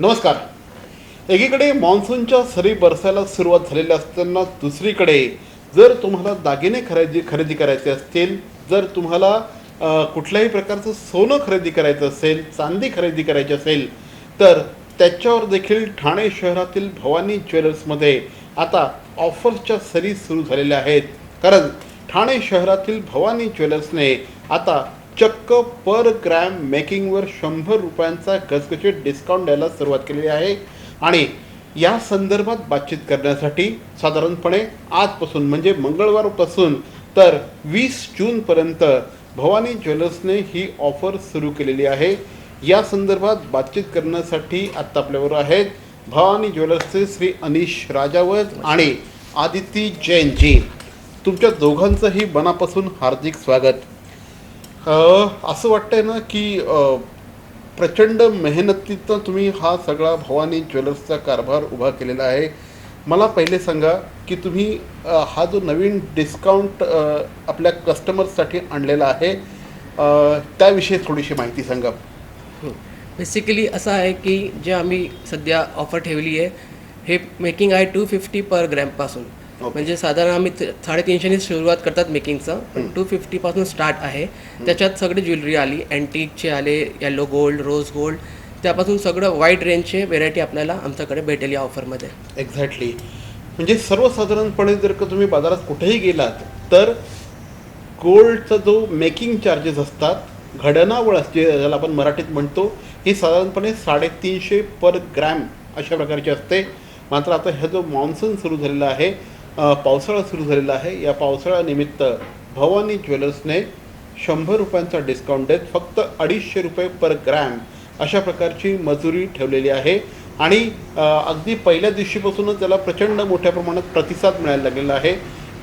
नमस्कार. एकीकडे मान्सूनच्या सरी बरसायला सुरुवात झालेली असताना दुसरीकडे जर तुम्हाला दागिने खरेदी खरेदी करायचे असतील जर तुम्हाला कुठल्याही प्रकारचं सोनं खरेदी करायचं असेल चांदी खरेदी करायची असेल तर त्याच्यावर देखील ठाणे शहरातील भवानी ज्वेलर्समध्ये आता ऑफर्सच्या सरी सुरू झालेल्या आहेत. कारण ठाणे शहरातील भवानी ज्वेलर्सने आता चक्क पर ग्रॅम मेकिंगवर शंभर रुपयांचा गजगजीत डिस्काउंट द्यायला सुरुवात केलेली आहे. आणि या संदर्भात बातचीत करण्यासाठी साधारणपणे आजपासून म्हणजे मंगळवारपासून तर वीस जूनपर्यंत भवानी ज्वेलर्सने ही ऑफर सुरू केलेली आहे. या संदर्भात बातचीत करण्यासाठी आत्ता आपल्याबरोबर आहेत भवानी ज्वेलर्सचे श्री अनिश राजावत आणि आदिती जैनजी तुमच्या दोघांचंही मनापासून हार्दिक स्वागत. असं वाटतंय ना की प्रचंड मेहनतीतनं तुम्ही हा सगळा भवानी ज्वेलर्सचा कारभार उभा केलेला आहे. मला पहिले सांगा की तुम्ही हा जो नवीन डिस्काउंट आपल्या कस्टमर्ससाठी आणलेला आहे त्याविषयी थोडीशी माहिती सांगा. बेसिकली असं आहे की जे आम्ही सध्या ऑफर ठेवली आहे हे मेकिंग आहे टू फिफ्टी पर ग्रॅमपासून म्हणजे साधारण आम्ही साडेतीनशेने सुरुवात करतात मेकिंगचं पण टू फिफ्टीपासून स्टार्ट आहे. त्याच्यात सगळी ज्वेलरी आली. अँटिकचे आले येलो गोल्ड रोज गोल्ड त्यापासून सगळं वाईड रेंजचे व्हेरायटी आपल्याला आमच्याकडे भेटेल या ऑफरमध्ये एक्झॅक्टली म्हणजे सर्वसाधारणपणे जर का तुम्ही बाजारात कुठेही गेलात तर गोल्डचा जो मेकिंग चार्जेस असतात घडणावळ असते ज्याला आपण मराठीत म्हणतो ही साधारणपणे साडेतीनशे पर ग्रॅम अशा प्रकारची असते. मात्र आता हा जो मान्सून सुरू झालेला आहे पावसाळा सुरू झालेला आहे. या पावसाळ्यानिमित्त भवानी ज्वेलर्सने शंभर रुपयांचा डिस्काउंट देत फक्त अडीचशे रुपये पर ग्रॅम अशा प्रकारची मजुरी ठेवलेली आहे. आणि अगदी पहिल्या दिवशीपासूनच त्याला प्रचंड मोठ्या प्रमाणात प्रतिसाद मिळायला लागलेला आहे.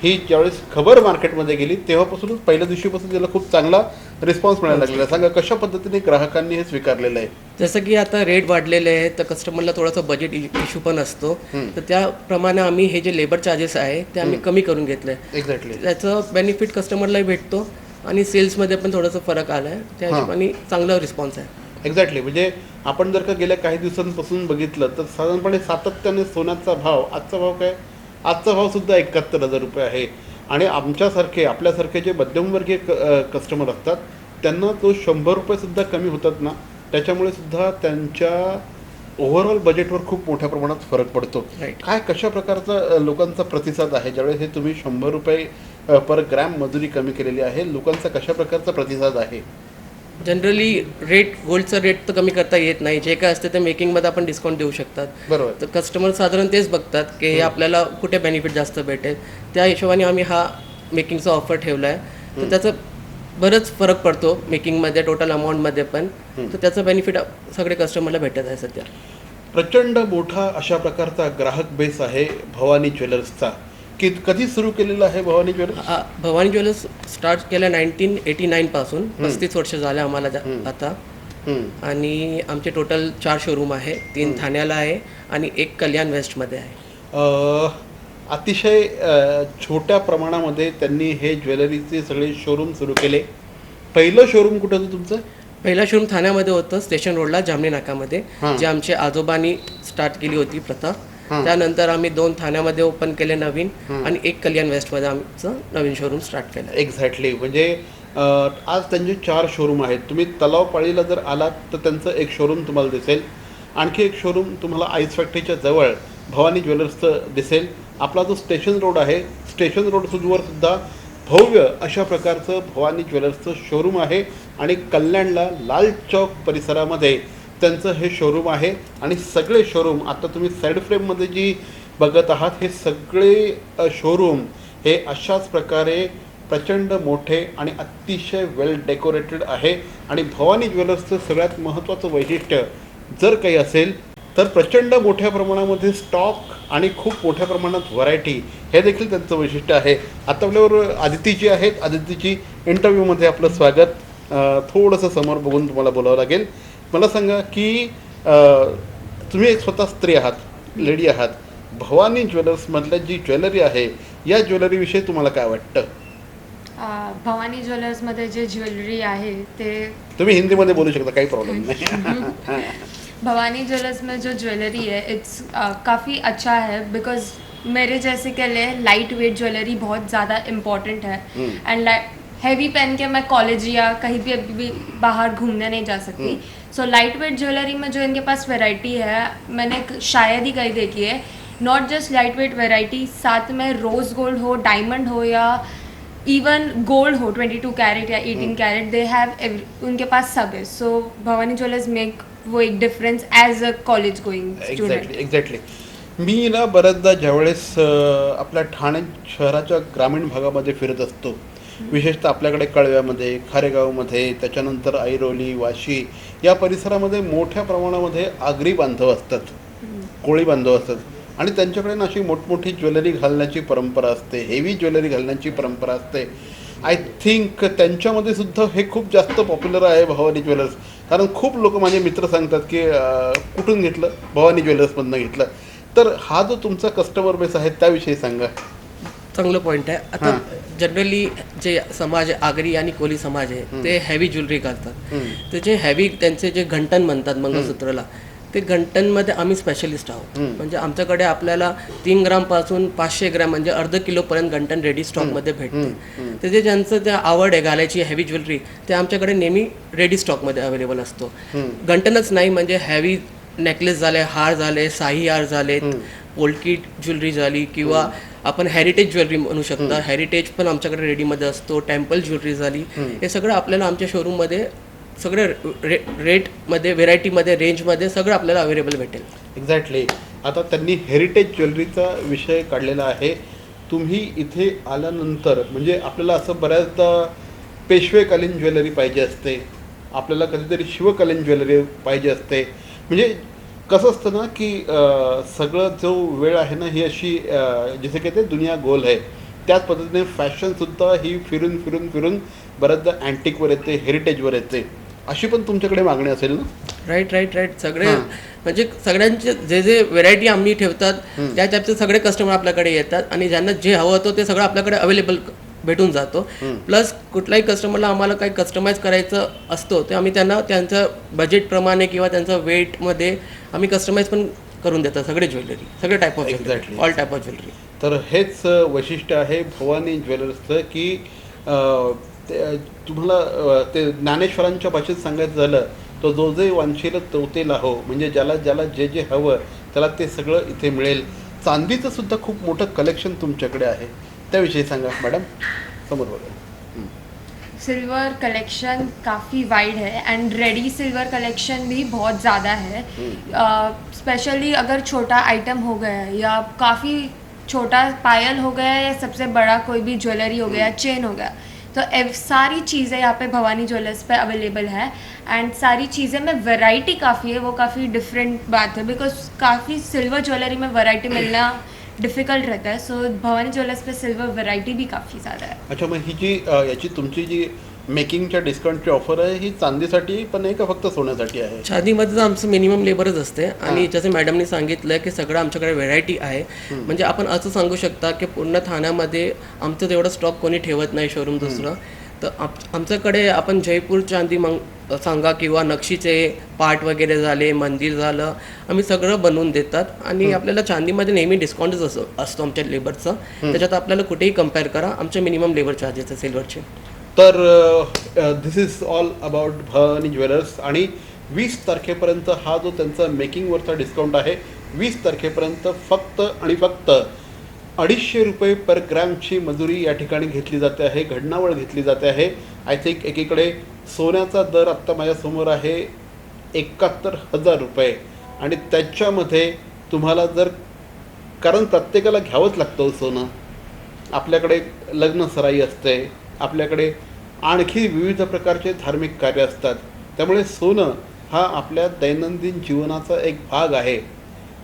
ही ज्यावेळेस खबर मार्केटमध्ये गेली तेव्हापासूनच पहिल्या दिवशीपासून त्याला खूप चांगला रिस्पॉन्स मिळायला लागलेला. आहे सांगा कशा पद्धतीने ग्राहकांनी हे स्वीकारलेलं आहे? जसं की आता रेट वाढलेले आहेत तर कस्टमरला थोडासा बजेट इश्यू पण असतो. तर त्याप्रमाणे आम्ही हे जे लेबर चार्जेस आहे ते आम्ही कमी करून घेतलं आहे एक्झॅक्टली त्याचं बेनिफिट कस्टमरलाही भेटतो आणि सेल्समध्ये पण थोडंसं फरक आला आहे त्या. हिशोबाने चांगला रिस्पॉन्स आहे. एक्झॅक्टली म्हणजे आपण जर का गेल्या काही दिवसांपासून बघितलं तर साधारणपणे सातत्याने सोन्याचा भाव आजचा भाव काय? आजचा भाव सुद्धा एकाहत्तर हजार रुपये आहे. आणि आमच्यासारखे आपल्यासारखे जे मध्यमवर्गीय कस्टमर असतात त्यांना तो शंभर रुपयेसुद्धा कमी होतात ना त्याच्यामुळे सुद्धा त्यांच्या ओव्हरऑल बजेटवर खूप मोठ्या प्रमाणात फरक पडतो. काय कशा प्रकारचा लोकांचा प्रतिसाद आहे? ज्यावेळेस हे तुम्ही शंभर रुपये पर ग्रॅम मजुरी कमी केलेली आहे लोकांचा कशा प्रकारचा प्रतिसाद आहे? जनरली रेट गोल्डचं रेट तर कमी करता येत नाही. जे काय असते ते मेकिंगमध्ये आपण डिस्काउंट देऊ शकतात. बरोबर. तर कस्टमर साधारण तेच बघतात की हे आपल्याला कुठे बेनिफिट जास्त भेटेल. त्या हिशोबाने आम्ही हा मेकिंगचा ऑफर ठेवला आहे तर त्याचं बरंच फरक पडतो मेकिंगमध्ये टोटल अमाऊंटमध्ये पण. तर त्याचं बेनिफिट सगळे कस्टमरला भेटत आहे सध्या. प्रचंड मोठा अशा प्रकारचा ग्राहक बेस आहे भवानी ज्वेलर्सचा. की कधी सुरू केलेला आहे Bhavani jewellers? Bhavani jewellers start केलं नाईन्टीन एटी नाईन पासून. पस्तीस वर्ष झाले आम्हाला जा- आता. हम्म. आणि आमचे टोटल चार शोरूम आहे तीन ठाण्याला आहे आणि एक कल्याण वेस्टमध्ये आहे. अ, अतिशय अ, छोट्या प्रमाणामध्ये त्यांनी हे ज्वेलरीचे सगळे शोरूम सुरू केले. पहिलं शोरूम कुठं होतं तुमचं? पहिला शोरूम ठाण्यामध्ये होतं स्टेशन रोडला जामणी नाकामध्ये. जे आमचे आजोबांनी स्टार्ट केली होती प्रथा. त्यानंतर आम्ही दोन ठाण्यामध्ये ओपन केले नवीन आणि एक कल्याण वेस्टमध्ये आमचं नवीन शोरूम स्टार्ट केलं. एक्झॅक्टली म्हणजे आज त्यांचे चार शोरूम आहेत. तुम्ही तलाव पाळीला जर आलात तर त्यांचं एक शोरूम तुम्हाला दिसेल. आणखी एक शोरूम तुम्हाला आईस फॅक्टरीच्या जवळ भवानी ज्वेलर्सचं दिसेल. आपला जो स्टेशन रोड आहे स्टेशन रोड सुजवर सुद्धा भव्य अशा प्रकारचं भवानी ज्वेलर्सचं शोरूम आहे. आणि कल्याणला लाल चौक परिसरामध्ये त्यांचं हे शोरूम आहे. आणि सगळे शोरूम आता तुम्ही साईड फ्रेममध्ये जी बघत आहात हे सगळे शोरूम हे अशाच प्रकारे प्रचंड मोठे आणि अतिशय वेल डेकोरेटेड आहे. आणि भवानी ज्वेलर्सचं सगळ्यात महत्त्वाचं वैशिष्ट्य जर काही असेल तर प्रचंड मोठ्या प्रमाणामध्ये स्टॉक आणि खूप मोठ्या प्रमाणात व्हरायटी हे देखील त्यांचं वैशिष्ट्य आहे. आता आपल्याबरोबर आदितीजी आहेत आदितीची इंटरव्ह्यूमध्ये आपलं स्वागत. थोडंसं समोर बघून तुम्हाला बोलावं लागेल. मला सांगा की तुम्ही एक स्वतः स्त्री आहात लेडी आहात. भवानी ज्वेलर्समधल्या जी ज्वेलरी आहे या ज्वेलरीविषयी तुम्हाला काय वाटतं? भवानी ज्वेलर्समध्ये जे ज्वेलरी आहे ते तुम्ही हिंदीमध्ये बोलू शकता काही प्रॉब्लेम नाही. भवानी ज्वेलर्स में जो ज्वेलरी है इट्स काफ़ी अच्छा है बिकॉज मेरे जैसे के लिए लाइट वेट ज्वेलरी बहुत ज़्यादा इम्पोर्टेंट है. एंड हैवी पहन के मैं कॉलेज या कहीं भी अभी भी बाहर घूमने नहीं जा सकती. सो लाइट वेट ज्वेलरी में जो इनके पास वैरायटी है मैंने शायद ही कहीं देखी है। Not just light weight variety साथ में रोज गोल्ड हो डायमंड हो या इवन गोल्ड हो 22 कैरेट या 18 कैरेट दे हैव उनके पास सब है। सो भवानी ज्वेलर्स मेक वो एक difference as a college going student exactly exactly मी ना बऱ्याचदा ज्यावेळेस आपल्या ठाणे शहराच्या ग्रामीण भागामध्ये फिरत असतो विशेषतः आपल्याकडे कळव्यामध्ये खारेगावमध्ये त्याच्यानंतर ऐरोली वाशी या परिसरामध्ये मोठ्या प्रमाणामध्ये आगरी बांधव असतात कोळी बांधव असतात. आणि त्यांच्याकडे ना अशी मोठमोठी ज्वेलरी घालण्याची परंपरा असते हेवी ज्वेलरी घालण्याची परंपरा असते. आय थिंक त्यांच्यामध्ये सुद्धा हे खूप जास्त पॉप्युलर आहे भवानी ज्वेलर्स. कारण खूप लोक माझे मित्र सांगतात की कुठून घेतलं? भवानी ज्वेलर्समधनं घेतलं. तर हा जो तुमचा कस्टमर बेस आहे त्याविषयी सांगा. चांगलं पॉईंट आहे. आता जनरली जे समाज आगरी आणि कोली समाज आहे ते हेवी ज्वेलरी घालतात. तर जे हेवी त्यांचे जे घंटन म्हणतात मंगळसूत्राला ते घंटनमध्ये आम्ही स्पेशलिस्ट आहोत. म्हणजे आमच्याकडे आपल्याला तीन ग्रामपासून पाचशे ग्रॅम म्हणजे अर्ध किलो पर्यंत घंटन रेडी स्टॉकमध्ये भेटते. तर जे ज्यांचं ते आवड आहे घालायची हेवी ज्वेलरी ते आमच्याकडे नेहमी रेडी स्टॉकमध्ये अवेलेबल असतो. घंटनच नाही म्हणजे हेवी नेकलेस झाले हार झाले साई हार झालेत. पोल्की ज्वेलरी झाली किंवा आपण हेरिटेज ज्वेलरी म्हणू शकता. हेरिटेज पण आमच्याकडे रेडीमध्ये असतो. टेम्पल ज्वेलरी झाली. हे सगळं आपल्याला आमच्या शोरूममध्ये सगळे रे रेटमध्ये व्हेरायटीमध्ये रेंजमध्ये सगळं आपल्याला अवेलेबल भेटेल. एक्झॅक्टली आता त्यांनी हेरिटेज ज्वेलरीचा विषय काढलेला आहे. तुम्ही इथे आल्यानंतर म्हणजे आपल्याला असं बऱ्याचदा पेशवेकालीन ज्वेलरी पाहिजे असते. आपल्याला कधीतरी शिवकालीन ज्वेलरी पाहिजे असते. म्हणजे कसं असतं ना की सगळं जो वेळ आहे ना ही अशी जसे की ते दुनिया गोल आहे त्याच पद्धतीने फॅशनसुद्धा ही फिरून फिरून फिरून बऱ्याचदा अँटिकवर येते हेरिटेजवर येते. अशी पण तुमच्याकडे मागणी असेल ना? राईट राईट राईट सगळे म्हणजे सगळ्यांचे जे जे व्हेरायटी आम्ही ठेवतात त्या टाईपचे सगळे कस्टमर आपल्याकडे येतात आणि ज्यांना जे हवं होतं ते सगळं आपल्याकडे अवेलेबल भेटून जातो. प्लस कुठल्याही कस्टमरला आम्हाला काही कस्टमाइज करायचं असतो ते आम्ही त्यांना त्यांचं बजेटप्रमाणे किंवा त्यांचं वेटमध्ये आम्ही कस्टमाइज पण करून देतात सगळे ज्वेलरी सगळे type of jewellery. All type of jewellery तर हेच वैशिष्ट्य आहे भवानी ज्वेलर्सचं की ते- तुम्हाला ते ज्ञानेश्वरांच्या भाषेत सांगायचं झालं तर जो जे वांशील तो ते लाहो म्हणजे ज्याला ज्याला जे जे हवं त्याला ते सगळं इथे मिळेल. चांदीचं सुद्धा खूप मोठं कलेक्शन तुमच्याकडे आहे. त्याविषयी सांगा मॅडम समोर बघा. सिल्वर कलेक्शन काफ़ी वाइड है एंड रेडी सिल्वर कलेक्शन भी बहुत ज़्यादा है। स्पेशली uh, अगर छोटा आइटम हो गया है या काफ़ी छोटा पायल हो गया या सबसे बड़ा कोई भी ज्वेलरी हो गया चेन हो गया तो एव सारी चीज़ें यहाँ पे भवानी ज्वेलर्स पे अवेलेबल है एंड सारी चीज़ें में वैरायटी काफ़ी है वो काफ़ी डिफरेंट बात है बिकॉज़ काफ़ी सिल्वर ज्वेलरी में वैरायटी मिलना डिफ़िकल्ट रहता है. सो भवानी ज्वेलर्स पे सिल्वर वैरायटी भी काफ़ी ज़्यादा है. अच्छा मग ही जी अ, याची तुमची जी मेकिंगच्या डिस्काउंटची ऑफर आहे ही चांदीसाठी पण आहे का फक्त सोन्यासाठी आहे? शादीमध्ये तर आमचं मिनिमम लेबरच असते. आणि जसं मॅडमनी सांगितलं की सगळं आमच्याकडे व्हेरायटी आहे. म्हणजे आपण असं सांगू शकता की पूर्ण ठाण्यामध्ये आमचं तेवढं स्टॉक कोणी ठेवत नाही शोरूम दुसरं. तर आम- आमच्याकडे आपण जयपूर चांदी मग सांगा किंवा नक्षीचे पार्ट वगैरे झाले मंदिर झालं आम्ही सगळं बनवून देतात. आणि आपल्याला चांदीमध्ये नेहमी डिस्काउंटच असो असतो आमच्या लेबरचं त्याच्यात आपल्याला कुठेही कंपेअर करा आमचे मिनिमम लेबर चार्जेस आहे सिल्वरचे तर this is all about Bhavani jewellers आणि वीस तारखेपर्यंत हा जो त्यांचा मेकिंगवरचा डिस्काउंट आहे वीस तारखेपर्यंत फक्त आणि फक्त अडीचशे रुपये पर ग्रॅमची मजुरी या ठिकाणी घेतली जाते आहे घडणावळ घेतली जाते आहे. आय थिंक एकीकडे सोन्याचा दर आत्ता माझ्यासमोर आहे एकाहत्तर हजार रुपये. आणि त्याच्यामध्ये तुम्हाला जर कारण प्रत्येकाला घ्यावंच लागतं हो सोनं. आपल्याकडे लग्न सराई असते आपल्याकडे आणखी विविध प्रकारचे धार्मिक कार्य असतात. त्यामुळे सोनं हा आपल्या दैनंदिन जीवनाचा एक भाग आहे.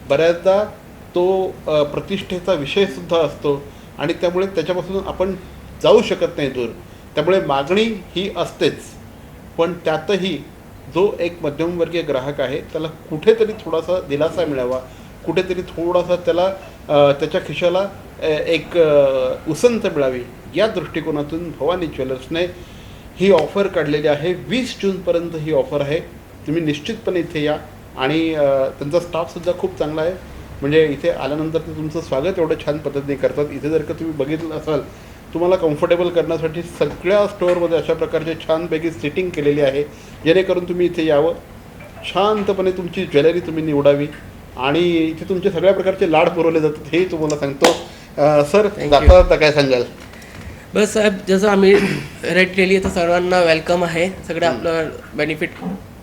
बऱ्याचदा तो प्रतिष्ठेचा विषयसुद्धा असतो आणि त्यामुळे त्याच्यापासून आपण जाऊ शकत नाही दूर. त्यामुळे मागणी ही असतेच. पण त्यातही जो एक मध्यमवर्गीय ग्राहक आहे त्याला कुठेतरी थोडासा दिलासा मिळावा. कुठेतरी थोडासा त्याला त्याच्या खिशाला एक उसंत मिळावी. या दृष्टिकोनातून भवानी ज्वेलर्सने ही ऑफर काढलेली आहे. वीस जूनपर्यंत ही ऑफर आहे. तुम्ही निश्चितपणे इथे या आणि त्यांचा स्टाफसुद्धा खूप चांगला आहे. म्हणजे इथे आल्यानंतर ते तुमचं स्वागत एवढं छान पद्धतीने करतात. इथे जर का तुम्ही बघितलं असाल तुम्हाला कम्फर्टेबल करण्यासाठी सगळ्या स्टोअरमध्ये अशा प्रकारचे छानपैकी सिटिंग केलेली आहे. जेणेकरून तुम्ही इथे यावं. शांतपणे तुमची ज्वेलरी तुम्ही निवडावी. आणि इथे तुमचे सगळ्या प्रकारचे लाड पुरवले जातात हेही तुम्हाला सांगतो. सर. जाता जाता काय सांगाल. बस साहेब जसं आम्ही रेट केली तर सर्वांना वेलकम आहे. सगळे आपलं बेनिफिट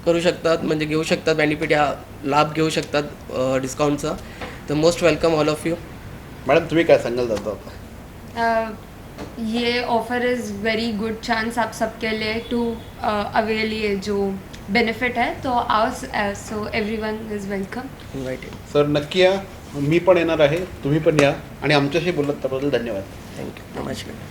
करू शकतात म्हणजे घेऊ शकतात बेनिफिट या लाभ घेऊ शकतात डिस्काउंटचा तर most welcome all of you madam तुम्ही काय सांगाल जाता ये offer is very good chance आप सबके लिए टू अवेल ये जो बेनिफिट है तो आओ so everyone is welcome sir नक्की या. मी पण येणार आहे. तुम्ही पण या. आणि आमच्याशी बोलत त्याबद्दल धन्यवाद. थँक्यू नमस्कार.